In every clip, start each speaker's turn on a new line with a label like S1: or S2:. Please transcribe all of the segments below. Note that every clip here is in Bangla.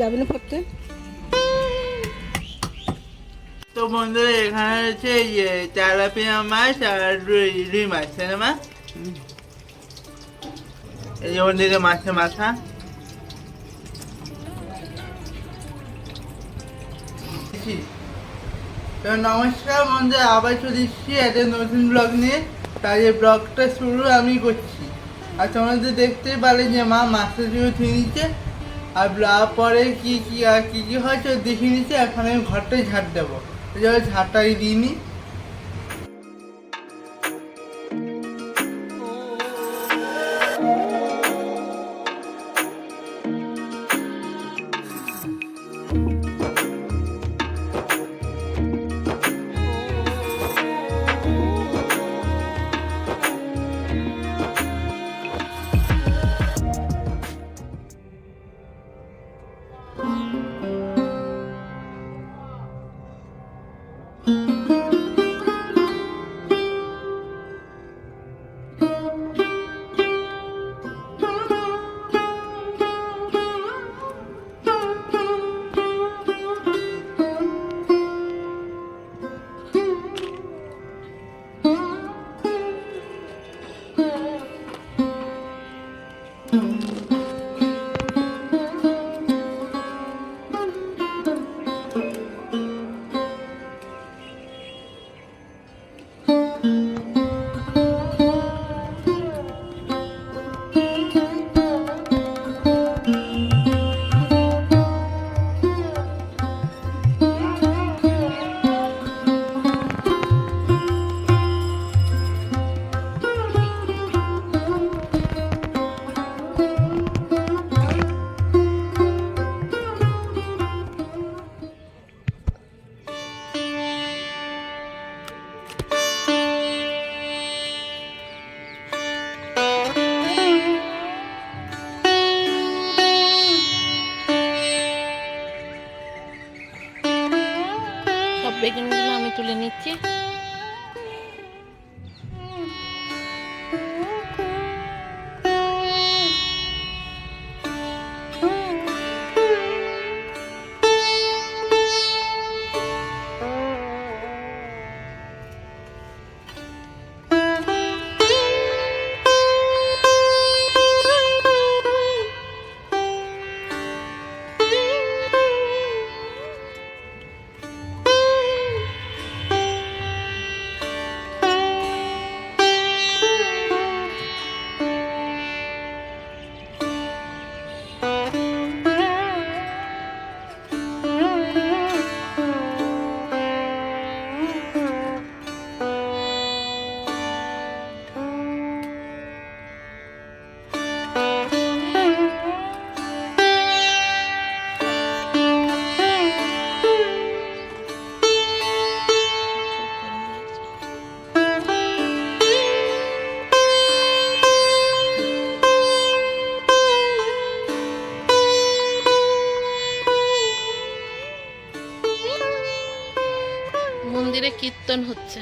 S1: যাবে না পড়তে?
S2: তো বন্ধুরা এখানে হচ্ছে ইয়ে তেলাপিয়া মাছ আর রুই মাছ, তাই না মা? এই যে ওদিকে মাছের মাথা। তো নমস্কার বন্ধুরা আবার চলে এসেছি একটা নতুন ব্লগ নিয়ে। তাই এই ব্লগটা শুরু আমি করছি। আর তোমাদের দেখতেই পারে যে মা মাছের জন্য ধুয়ে নিচ্ছে আর ব্লা পরে কি কি, আর কি কি হয়েছে দেখে নিচ্ছে এখন আমি ঘরটাই ঝাড় দেবো। ঝাড়টাই দিইনি
S3: সব কীর্তন হচ্ছে।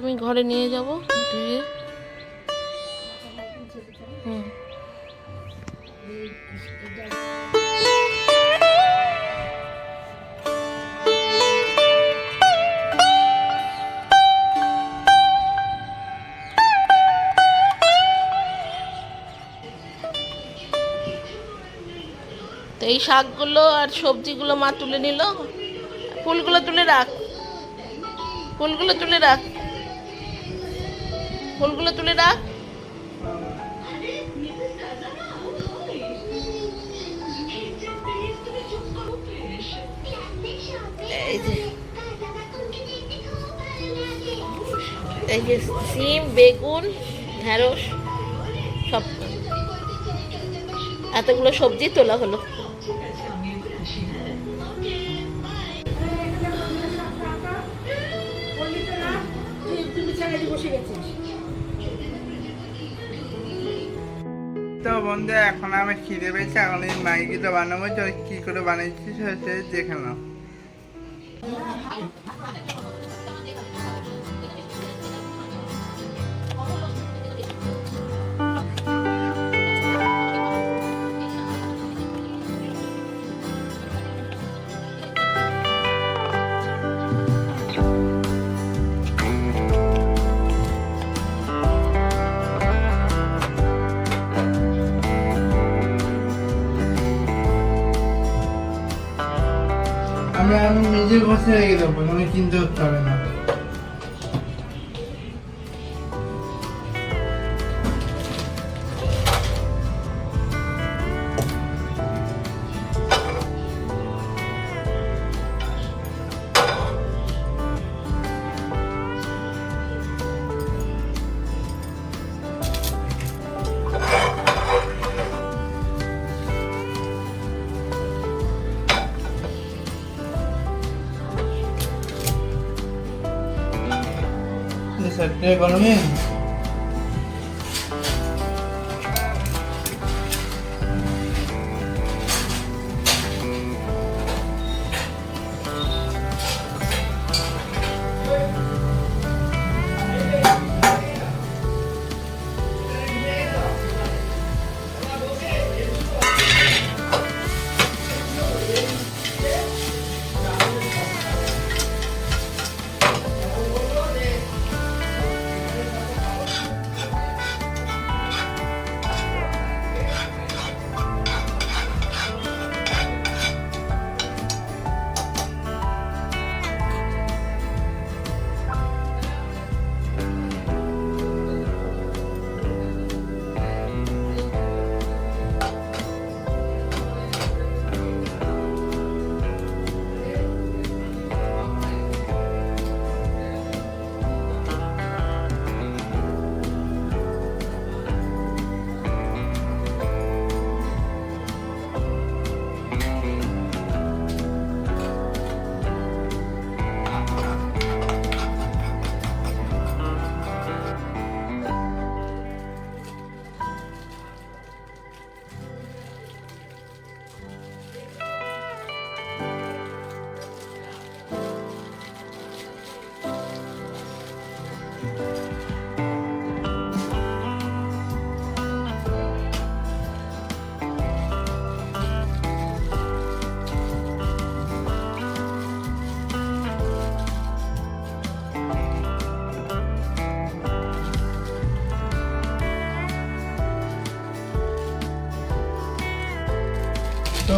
S3: আমি ঘরে নিয়ে যাব ধুয়ে। তো এই শাকগুলো আর সবজিগুলো মা তুলে নিল। ফুলগুলো তুলে রাখ। ফুলগুলো তুলে রাখ। ফুলগুলো তুলে রাখ। এই যে। সিম, বেগুন, ঢেঁড়স, সব। এতগুলো সবজি তোলা হলো।
S2: তো বন্ধু এখন আমি খিদে পেয়েছি এখন এই ম্যাগিটা বানাবো তো কি করে বানিয়েছি সেটা দেখে নাও।
S3: বসে রেখে দেবো কোনো করতে হবে না। সেটা গরমে তো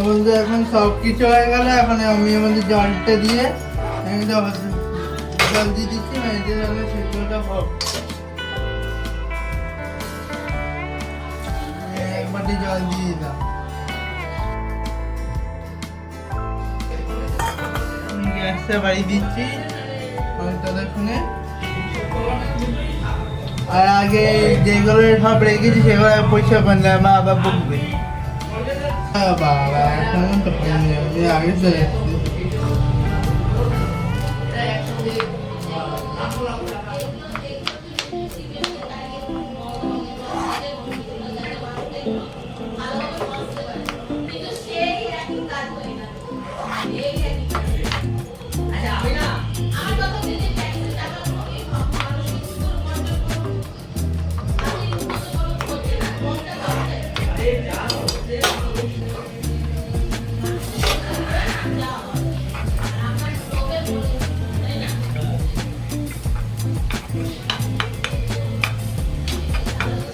S3: বন্ধু এখন সব কিছু হয়ে গেল, এখন আমি আমাদের জলটা দিয়ে আমি তো জল দিয়ে দিচ্ছি মেয়েদের জন্য সেগুলোটা হোক আমি এক জল দিয়ে দিলাম। গ্যাসটা বাড়ি দিচ্ছি আমি ততক্ষণে আর আগে যেগুলো সব রেখেছি সেগুলো পয়সা করলে মা আবার বকবে। আহ, বাবা এখন তো পাইনি আমি আগে চলে যাচ্ছি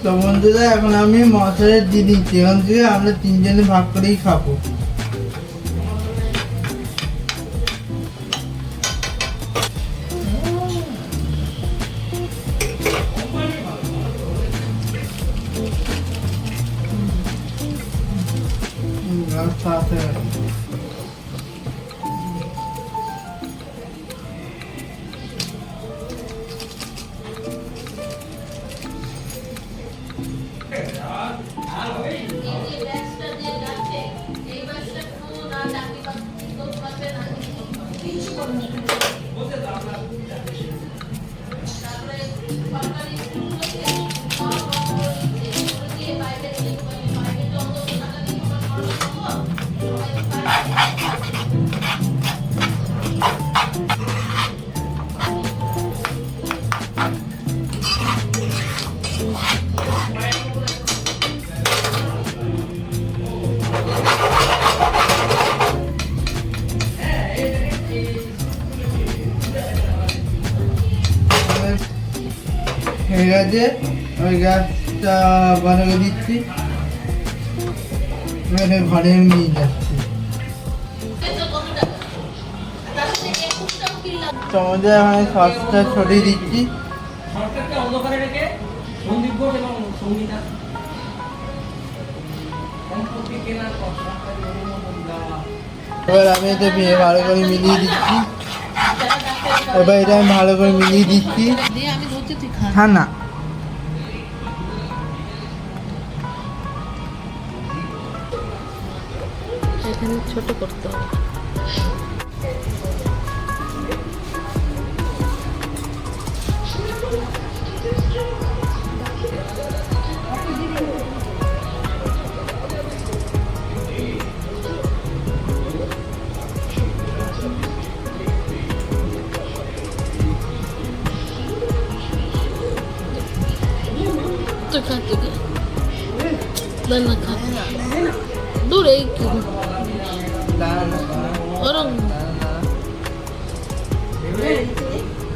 S3: তো বন্ধুরা এখন আমি মশারের দিয়ে দিচ্ছি এখন থেকে আমরা তিনজনে ভাগ করেই খাব। গেছে ওই গ্যাসটা বন্ধ করে দিচ্ছি ঘরে নিয়ে যাচ্ছি।
S2: তোমাদের এখানে সসটা ছড়িয়ে দিচ্ছি। এবার আমি এটা ভালো করে মিলিয়ে দিচ্ছি। এবার এটা আমি ভালো করে মিলিয়ে দিচ্ছি।
S3: আমি
S2: হ্যাঁ না
S3: ছোট করতে হবে তুই খা তুই খা না না খা দূর এই কি ওরম।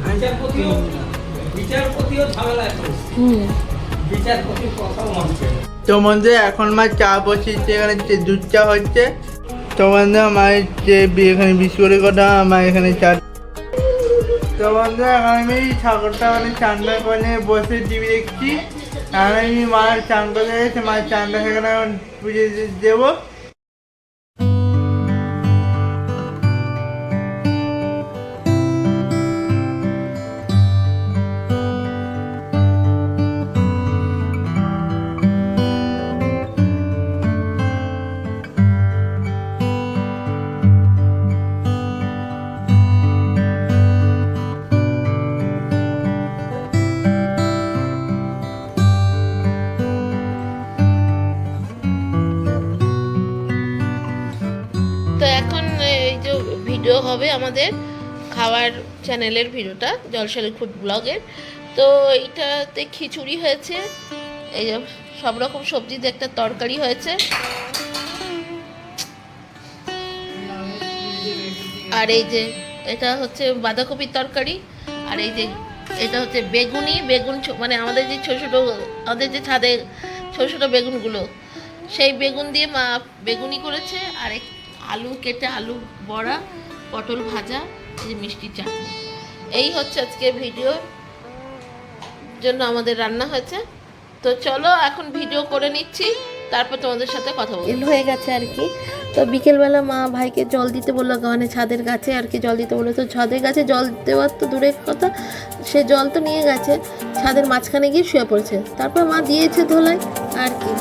S1: বিচারপতিও বিচারপতিও
S3: হুম।
S1: বিচারপতির মানছে
S2: এখন মা চা বসিয়েছে এখানে যে দুধ চা হচ্ছে। তোমাদের মায়ের যে বি- এখানে বিস্কুটের কথা আমার এখানে চা তোমাদের এখন আমি ঠাকুরটা মানে চান্দা করে বসে টিভি দেখছি। আর আমি মার চান করে গেছে মায়ের চানটা সেখানে পুজো দেবো।
S3: আমাদের খাওয়ার চ্যানেলের ভিডিওটা জলসালি ফুড ব্লগের। তো এইটাতে খিচুড়ি হয়েছে, এই যে সব রকম সবজি দিয়ে একটা তরকারি হয়েছে। আর এই যে এটা হচ্ছে বাঁধাকপির তরকারি, আর এই যে এটা হচ্ছে বেগুনি, বেগুন মানে আমাদের যে ছোটো ছোটো, আমাদের যে ছাদে ছোটো ছোটো বেগুনগুলো, সেই বেগুন দিয়ে মা বেগুনি করেছে, আর আলু কেটে আলু বড়া পটল ভাজা, এই যে মিষ্টি চাটনি। এই হচ্ছে আজকে ভিডিওর জন্য আমাদের রান্না হয়েছে। তো চলো এখন ভিডিও করে নিচ্ছি, তারপর তোমাদের সাথে কথা
S4: বিকেল হয়ে গেছে আর কি। তো বিকেলবেলা মা ভাইকে জল দিতে বলল গানে ছাদের গাছে আর কি জল দিতে বলল। তো ছাদের গাছে জল দেওয়ার তো দূরের কথা, সে জল তো নিয়ে গেছে, ছাদের মাঝখানে গিয়ে শুয়ে পড়েছে। তারপর মা দিয়েছে ধোলায় আর কি।